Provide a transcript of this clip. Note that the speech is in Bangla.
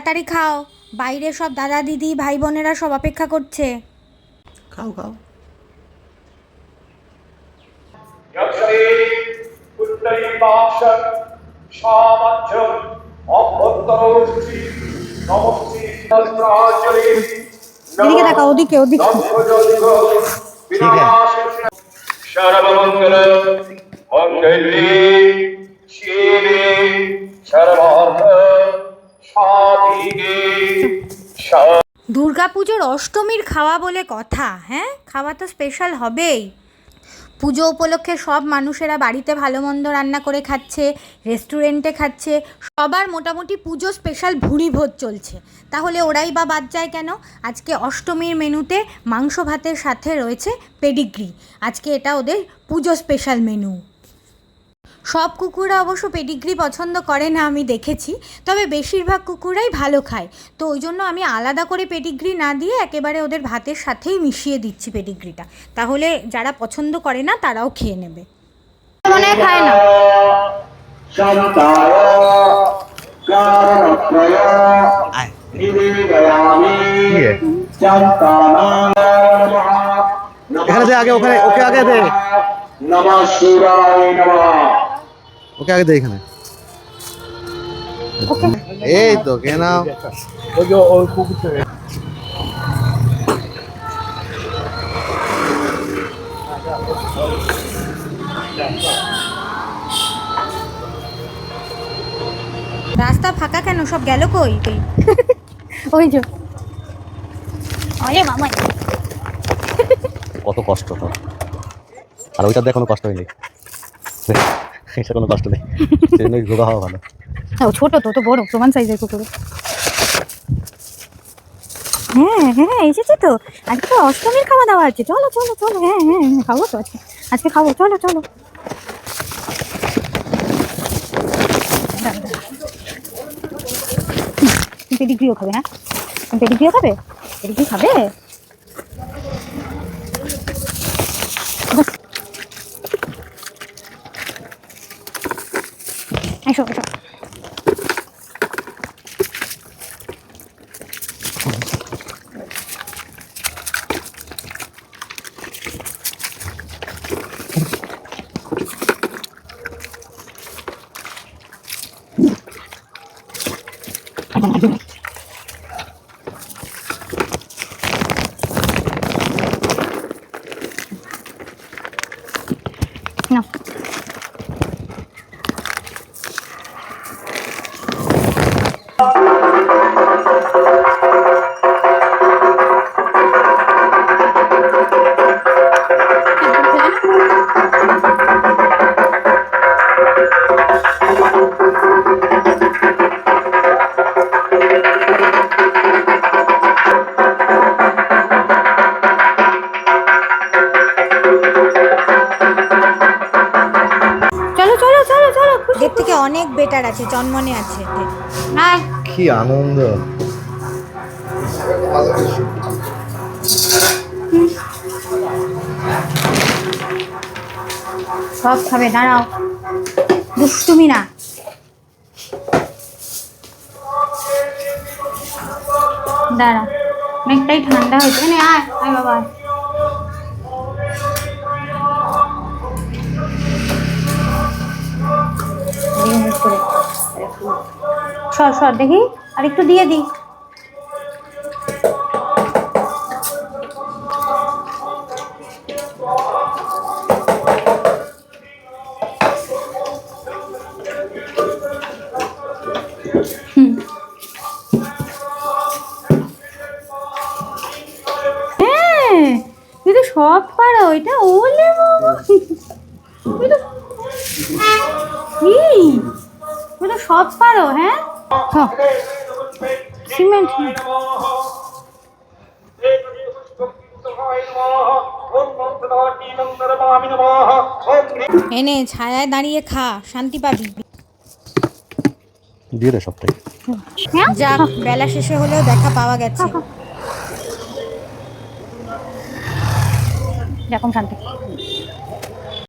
তাড়াতাড়ি খাও। বাইরে সব দাদা দিদি ভাই বোনেরা সব অপেক্ষা করছে। খাও খাও। এদিকে দেখা ওদিকে ওদিকে। দুর্গাপুজোর অষ্টমীর খাওয়া বলে কথা হ্যাঁ? খাওয়া তো স্পেশাল হবেই। পুজো উপলক্ষে সব মানুষেরা বাড়িতে ভালো মন্দ রান্না করে খাচ্ছে রেস্টুরেন্টে খাচ্ছে, সবার মোটামুটি পুজো স্পেশাল ভুড়ি ভোজ চলছে। তাহলে ওরাই বা বাদ যায় কেন? আজকে অষ্টমীর মেনুতে মাংস ভাতের সাথে রয়েছে পেডিগ্রি আজকে এটা ওদের পুজো স্পেশাল মেনু সব কুকুররা অবশ্য পেডিগ্রি পছন্দ করে না আমি দেখেছি। তবে বেশিরভাগ কুকুরাই ভালো খায়। তো ওই জন্য আমি আলাদা করে পেডিগ্রি না দিয়ে একেবারে ওদের ভাতের সাথেই মিশিয়ে দিচ্ছি পেডিগ্রিটা। তাহলে যারা পছন্দ করে না তারাও খেয়ে নেবে। মনে হয় খায় না। এখানে দে আগে ওখানে ওকে আগে দে। নমঃ শিবায় নমঃ। ওকে আগে দে এখানে। এই তো কে নাও। রাস্তা ফাঁকা কেন? সব গেল কই? ওই যে। ওরে কত কষ্ট তো আর ওইটা কোনো কষ্ট হয়নি। এটা কোনো কষ্ট নেই। সেজন্য হওয়া ভালো। ও ছোট তো তো বড় প্রমাণ সাইজের কুকুর। হ্যাঁ হ্যাঁ এসেছে তো। আজকে তো অষ্টমীর খাওয়া দাওয়া আছে। চলো চলো চলো হ্যাঁ হ্যাঁ হ্যাঁ, খাব তো আজকে। আজকে খাব চলো চলো। পেডিগ্রিও খাবে হ্যাঁ? পেডিগ্রিও খাবে? পেডিগ্রি খাবে? 碍事儿，碍事。এর থেকে অনেক বেটার আছে জন্মনে আছে। আয় কি আনন্দ। সব খাবে, দাঁড়াও। দুষ্টুমি না। দাঁড়া অনেকটাই ঠান্ডা হয়েছে। নে আয় আয় বাবা। সর সর, দেখি। আর একটু দিয়ে দিই। সব পারো এটা ওলে বাবা তো সব পারো হ্যাঁ? সিমেন্ট। এনে ছায়ায় দাঁড়িয়ে খা শান্তি পাবি। দিয়ে দে সবটাই। যাক বেলা শেষে হলেও দেখা পাওয়া গেছে। এরকম শান্তি।